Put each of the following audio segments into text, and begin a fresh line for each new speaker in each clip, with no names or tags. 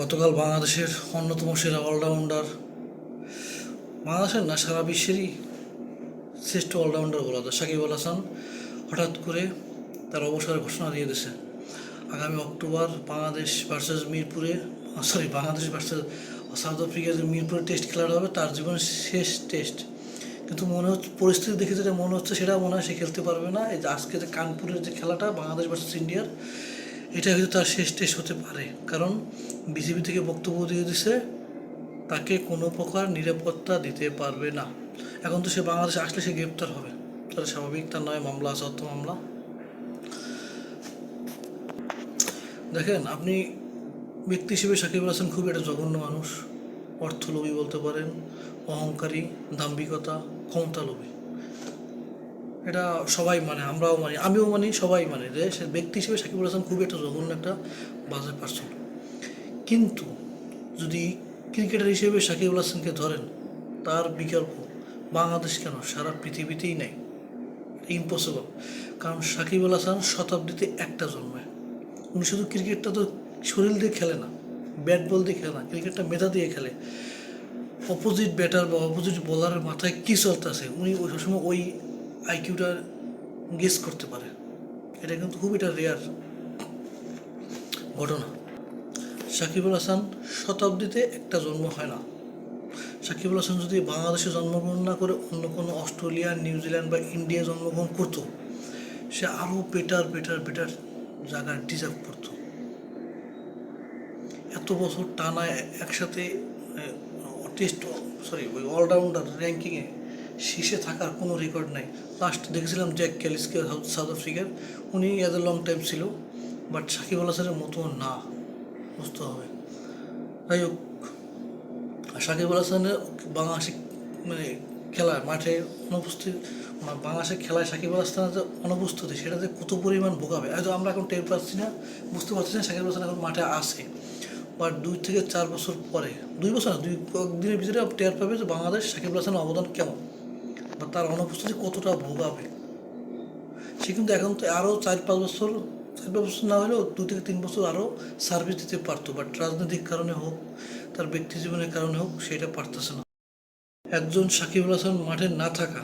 গতকাল বাংলাদেশের অন্যতম সেরা অলরাউন্ডার। বাংলাদেশের না, সারা বিশ্বেরই শ্রেষ্ঠ অলরাউন্ডার বলা সাকিব আল হাসান। হঠাৎ করে তার অবসরের ঘোষণা দিয়ে দিয়েছে। আগামী অক্টোবর বাংলাদেশ ভার্সেস মিরপুরে সরি বাংলাদেশ ভার্সেস সাউথ আফ্রিকার মিরপুরে টেস্ট খেলাটা হবে, তার জীবনের শেষ টেস্ট। কিন্তু মনে হচ্ছে, পরিস্থিতি দেখে যেটা মনে হচ্ছে সেটা মনে হয় সে খেলতে পারবে না। এই যে আজকে যে কানপুরের যে খেলাটা, বাংলাদেশ ভার্সেস ইন্ডিয়ার এটা হয়তো তার শেষ টেস্ট হতে পারে। কারণ বিসিবি থেকে বক্তব্য দিয়ে দিছে, তাকে কোনো প্রকার নিরাপত্তা দিতে পারবে না। এখন তো সে বাংলাদেশে আসলে সে গ্রেপ্তার হবে। তাহলে স্বাভাবিক তার নয় মামলা আছে, অর্থ মামলা। দেখেন, আপনি ব্যক্তি হিসেবে সাকিব হাসান খুবই একটা জঘন্য মানুষ। অর্থলোভী বলতে পারেন, অহংকারী, দাম্ভিকতা, ক্ষমতালোভী। এটা সবাই মানে আমরাও মানি, আমিও মানি, সবাই মানি যে সে ব্যক্তি হিসেবে সাকিব আল হাসান খুবই একটা জঘন্য একটা বাজে পার্সন কিন্তু যদি ক্রিকেটার হিসেবে সাকিব আল হাসানকে ধরেন, তার বিকল্প বাংলাদেশ কেন? সারা পৃথিবীতেই নেই। ইম্পসিবল কারণ সাকিব আল হাসান শতাব্দীতে একটা জন্মে। উনি শুধু ক্রিকেটটা তো শরীর দিয়ে খেলে না ব্যাট বল দিয়ে খেলে না ক্রিকেটটা মেধা দিয়ে খেলে। অপোজিট ব্যাটার বা অপোজিট বোলারের মাথায় কী চলতেছে? উনি ওই সবসময় ওই আইকিউটা গেস করতে পারে। এটা কিন্তু খুব এটা রেয়ার ঘটনা। সাকিবুল হাসান শতাব্দীতে একটা জন্ম হয় না। সাকিবুল হাসান যদি বাংলাদেশে জন্মগ্রহণ না করে অন্য কোনো অস্ট্রেলিয়া, নিউজিল্যান্ড বা ইন্ডিয়া জন্মগ্রহণ করতো, সে আরও বেটার বেটার বেটার জায়গায় ডিজার্ভ করতো। এত বছর টানা একসাথে টেস্ট সরি ওই অলরাউন্ডার র্যাঙ্কিংয়ে শীর্ষে থাকার কোনো রেকর্ড নাই। লাস্ট দেখেছিলাম জ্যাক ক্যালিসকে সাউথ আফ্রিকার উনি এত লং টাইম ছিল বাট সাকিব আল হাসানের মতো না। বুঝতে হবে। যাই হোক, সাকিব আল হাসানের বাংলাদেশে মানে খেলায়, মাঠে অনুপস্থিত মা- বাংলাদেশের খেলায় সাকিব আল হাসানের যে অনুপস্থিতি, সেটা যে কত পরিমাণ ভোগাবে। হয়তো আমরা এখন টের পাচ্ছি না, বুঝতে পারছি না সাকিব আল হাসান এখন মাঠে আসে বাট দুই থেকে চার বছর পরে, দুই বছর না, দুই দিনের ভিতরে টের পাবে যে বাংলাদেশ সাকিব আল হাসানের অবদান কেমন। বা তার অনুপস্থিতি কতটা ভোগাবে? সে কিন্তু এখন তো আরও চার পাঁচ বছর, চার পাঁচ বছর না হলেও দু থেকে তিন বছর আরও সার্ভিস দিতে পারতো বাট রাজনৈতিক কারণে হোক, তার ব্যক্তি জীবনের কারণে হোক, সেটা পারতেছে না। একজন সাকিবুল হাসান মাঠে না থাকা,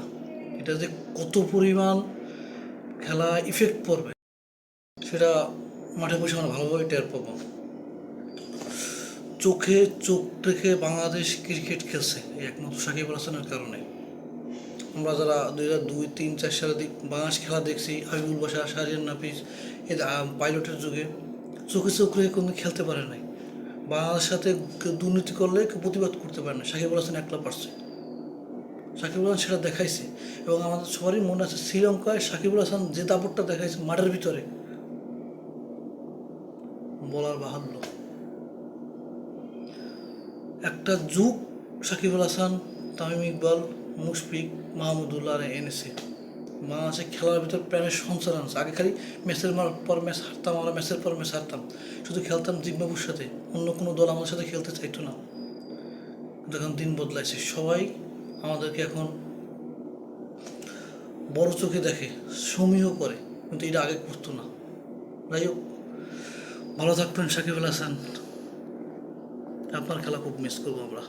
এটা যে কত পরিমাণ খেলা ইফেক্ট পড়বে, সেটা মাঠে বসে আমরা ভালোভাবে টের পাবো। চোখে চোখ রেখে বাংলাদেশ ক্রিকেট খেলছে, একমাত্র সাকিবুল হাসানের কারণে। আমরা যারা দুই হাজার দুই তিন চার সালে বাংলাদেশ খেলা দেখছি হাবিবুল বাসা শাহরিয়ান নাফিস যে, পাইলটের যুগে চোখে চোখ কোনো খেলতে পারে নাই। বাংলাদেশের সাথে দুর্নীতি করলে কেউ প্রতিবাদ করতে পারে না। সাকিবুল হাসান একলা পারছে। সাকিবুল হাসান সেটা দেখাইছে। এবং আমাদের সবারই মনে আছে শ্রীলঙ্কায় সাকিবুল হাসান যে দাপটটা দেখাইছে মাঠের ভিতরে বলার বাহাল্য। একটা যুগ সাকিবুল হাসান তামিম ইকবাল, মুশফিক মাহমুদুল্লাহ এনেছে বাংলাদেশে খেলার ভিতর প্রাণের সঞ্চার আনছে। আগে খালি ম্যাচের পর ম্যাচ হারতাম আমরা ম্যাচের পর ম্যাচ হারতাম। শুধু খেলতাম জিম্বাবুর সাথে, অন্য কোনো দল আমাদের সাথে খেলতে চাইতো না। এখন দিন বদলাইছে, সবাই আমাদেরকে এখন বড় চোখে দেখে, সমীহ করে। কিন্তু এটা আগে করতো না। যাই হোক, ভালো থাকবেন, সাকিব আল হাসান। আপনার খেলা খুব মিস করব আমরা।